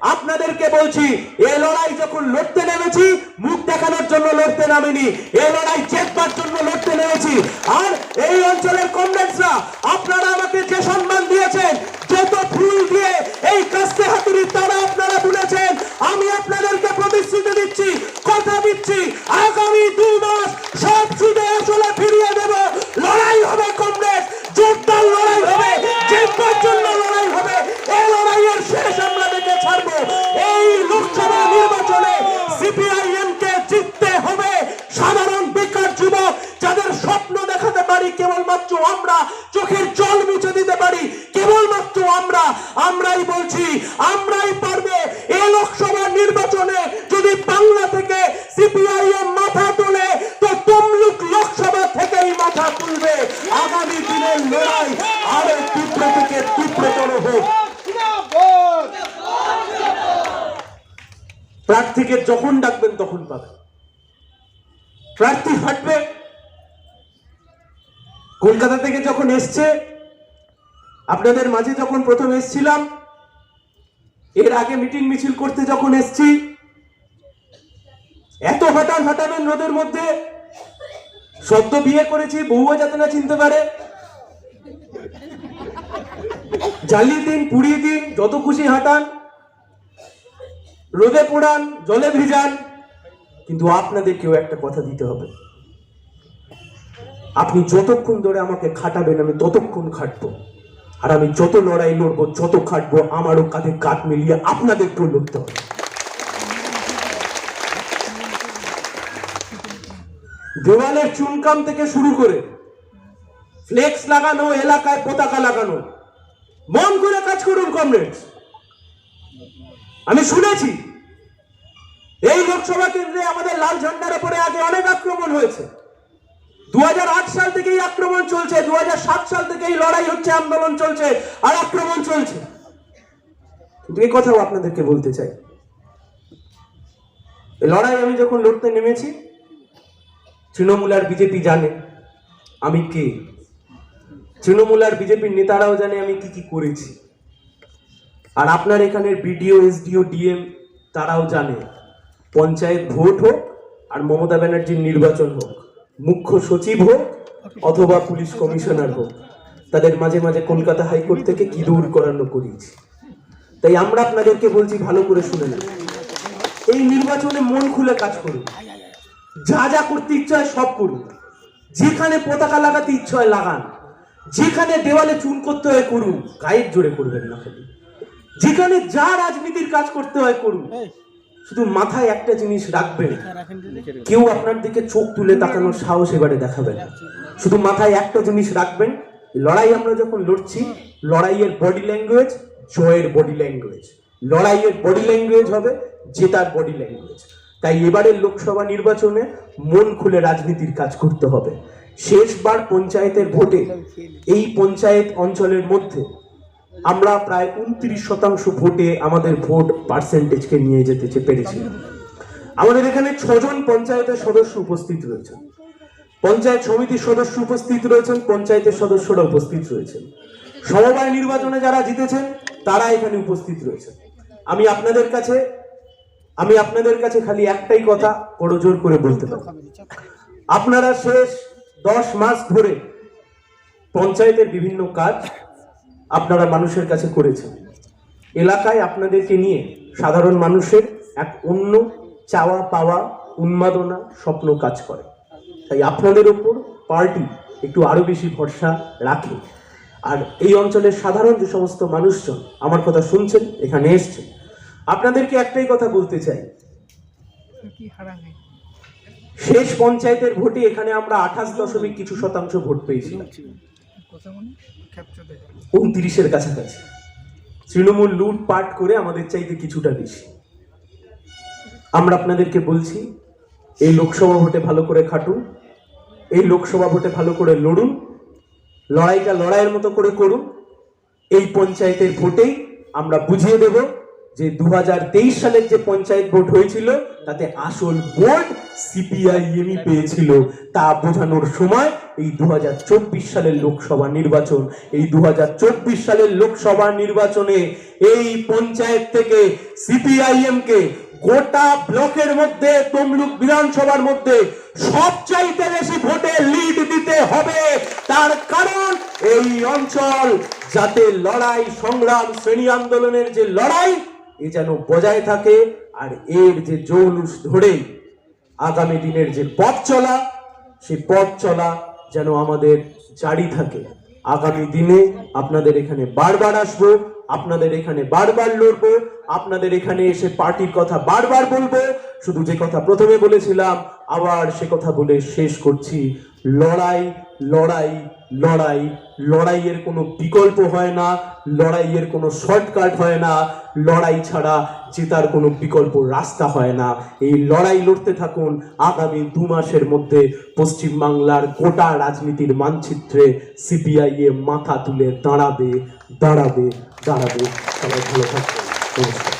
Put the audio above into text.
আপনাদেরকে বলছি, এ লড়াই যখন লড়তে নেমেছি, মুখ দেখানোর জন্য লড়তে নামিনি। এ লড়াই জেতবার জন্য লড়তে নেমেছি। আর এই অঞ্চলের কমরেডসরা, আপনারা আমাকে যে প্রার্থীকে যখন ডাকবেন, তখন পাবেন। প্রার্থী হাঁটবে। কলকাতা থেকে যখন এসছে, আপনাদের মাঝে যখন প্রথম এসছিলাম, এর আগে মিটিং মিছিল করতে যখন এসছি, এত হঠাৎ হাঁটাবেন রোদের মধ্যে সদ্য বিয়ে করেছি, বউও যাতে না চিনতে পারে। জ্বালিয়ে দিন পুড়িয়ে দিন, যত খুশি হাঁটান রোদে পোড়ান, জলে ভিজান, কিন্তু আপনাদেরকেও একটা কথা দিতে হবে। আপনি যতক্ষণ ধরে আমাকে খাটাবেন, আমি ততক্ষণ খাটবো। আর আমি যত লড়াই লড়বো, যত খাটবো, আমারও কাঁধে কাঠ মিলিয়ে আপনাদেরকেও লড়তে হবে। দেওয়ালের চুনকাম থেকে শুরু করে ফ্লেক্স লাগানো, এলাকায় পতাকা লাগানো, মন করে কাজ করুন, কমরেডস। আমি শুনেছি। এই লোকসভা কেন্দ্রে আমাদের লাল ঝান্ডার উপরে আগে অনেক আক্রমণ হয়েছে। দু হাজার আট সাল থেকেই আক্রমণ চলছে দু হাজার সাত সাল থেকেই লড়াই হচ্ছে, আন্দোলন চলছে আর আক্রমণ চলছে। কিন্তু এই কথাও আপনাদেরকে বলতে চাই। লড়াই আমি যখন লড়তে নেমেছি, তৃণমূল আর বিজেপি জানে আমি কে। তৃণমূল আর বিজেপির নেতারাও জানে আমি কি কি করেছি। আর আপনার এখানের বিডিও এসডিও ডিএম তারাও জানে। পঞ্চায়েত ভোট হোক আর মমতা ব্যানার্জির নির্বাচন হোক, মুখ্য সচিব হোক অথবা পুলিশ কমিশনার হোক, তাদের মাঝে মাঝে কলকাতা হাইকোর্ট থেকে কি দূর করানো করিয়েছি। তাই আমরা আপনাদেরকে বলছি, ভালো করে শুনে নেন। এই নির্বাচনে মন খুলে কাজ করুন। যা যা করতে ইচ্ছা হয় সব করুন। যেখানে পতাকা লাগাতে ইচ্ছা হয় লাগান। যেখানে দেওয়ালে চুন করতে হয় করুন। গায়ের জোরে করবেন না খালি। যেখানে যা রাজনীতির কাজ করতে হয় করুন। শুধু মাথায় একটা জিনিস রাখবেন। কেউ আপনার দিকে চোখ তুলে তাকানোর সাহস এবারে দেখাবেন শুধু মাথায় একটা জিনিস রাখবেন লড়াই আমরা যখন লড়ছি লড়াইয়ের বডি ল্যাঙ্গুয়েজ জয়ের বডি ল্যাঙ্গুয়েজ লড়াইয়ের বডি ল্যাঙ্গুয়েজ হবে জেতার বডি ল্যাঙ্গুয়েজ তাই এবারের লোকসভা নির্বাচনে মন খুলে রাজনীতির কাজ করতে হবে। শেষবার পঞ্চায়েতের ভোটে এই পঞ্চায়েত অঞ্চলের মধ্যে আমরা প্রায় উনত্রিশ শতাংশ ভোটে আমাদের ভোট পার্সেন্টেজকে নিয়ে যেতে পেরেছি। আমাদের এখানে ছজন পঞ্চায়েতের সদস্য উপস্থিত রয়েছেন। পঞ্চায়েত সমিতির সদস্য উপস্থিত রয়েছেন, পঞ্চায়েতের সদস্যরা উপস্থিত রয়েছেন। সমবায় নির্বাচনে যারা জিতেছেন, তারা এখানে উপস্থিত রয়েছেন। আমি আপনাদের কাছে, আমি আপনাদের কাছে খালি একটাই কথা জোর করে বলতে পারি। আপনারা শেষ দশ মাস ধরে পঞ্চায়েতের বিভিন্ন কাজ আপনারা মানুষের কাছে করেছেন। এলাকায় আপনাদেরকে নিয়ে সাধারণ মানুষের এক অন্য চাওয়া পাওয়া, উন্মাদনা, স্বপ্ন কাজ করে। তাই আপনাদের ওপর পার্টি একটু আরও বেশি ভরসা রাখে। আর এই অঞ্চলের সাধারণ যে সমস্ত মানুষজন আমার কথা শুনছেন, এখানে এসছেন। আপনাদেরকে একটাই কথা বলতে চাই। শেষ পঞ্চায়েতের ভোটে এখানে আমরা আঠাশ দশমিক কিছু শতাংশ ভোট পেয়েছিলাম। উনত্রিশের কাছাকাছি। তৃণমূল লুটপাট করে আমাদের চাইতে কিছুটা বেশি। আমরা আপনাদেরকে বলছি এই লোকসভা ভোটে ভালো করে খাটুন এই লোকসভা ভোটে ভালো করে লড়ুন লড়াইটা লড়াইয়ের মতো করে করুন। এই পঞ্চায়েতের ভোটেই আমরা বুঝিয়ে দেব যে দু হাজার তেইশ সালের যে পঞ্চায়েত ভোট হয়েছিল তাতে আসল ভোট সিপিআইএমই পেয়েছিল। তা বোঝানোর সময় এই দু হাজার চব্বিশ সালের লোকসভা নির্বাচন, এই দু হাজার চব্বিশ সালের লোকসভা নির্বাচনে এই পঞ্চায়েত থেকে সিপিআইএম কে গোটা ব্লকের মধ্যে, তমলুক বিধানসভার মধ্যে সবচাইতে বেশি ভোটে লিড দিতে হবে। তার কারণ এই অঞ্চল যাতে লড়াই, সংগ্রাম, শ্রেণি আন্দোলনের যে লড়াই, এ যেন বজায় থাকে আর এর যে জৌলুস ধরে আগামী দিনের যে পথ চলা সেই পথ চলা যেন আমাদের জারি থাকে। আগামী দিনে আপনাদের এখানে বারবার আসব, আপনাদের এখানে বারবার লড়ব, আপনাদের এখানে এসে পার্টির কথা বারবার বলব। শুধু যে কথা প্রথমে বলেছিলাম, আবার সে কথা বলে শেষ করছি। লড়াই লড়াই লড়াই, লড়াইয়ের কোনো বিকল্প হয় না, লড়াইয়ের কোনো শর্টকাট হয় না, লড়াই ছাড়া জেতার কোনো বিকল্প রাস্তা হয় না। এই লড়াই লড়তে থাকুন আগামী দু মাসের মধ্যে পশ্চিমবাংলার গোটা রাজনীতির মানচিত্রে সিপিআইএ মাথা তুলে দাঁড়াবে দাঁড়াবে দাঁড়াবে। সবাই ভালো থাকবে নমস্কার।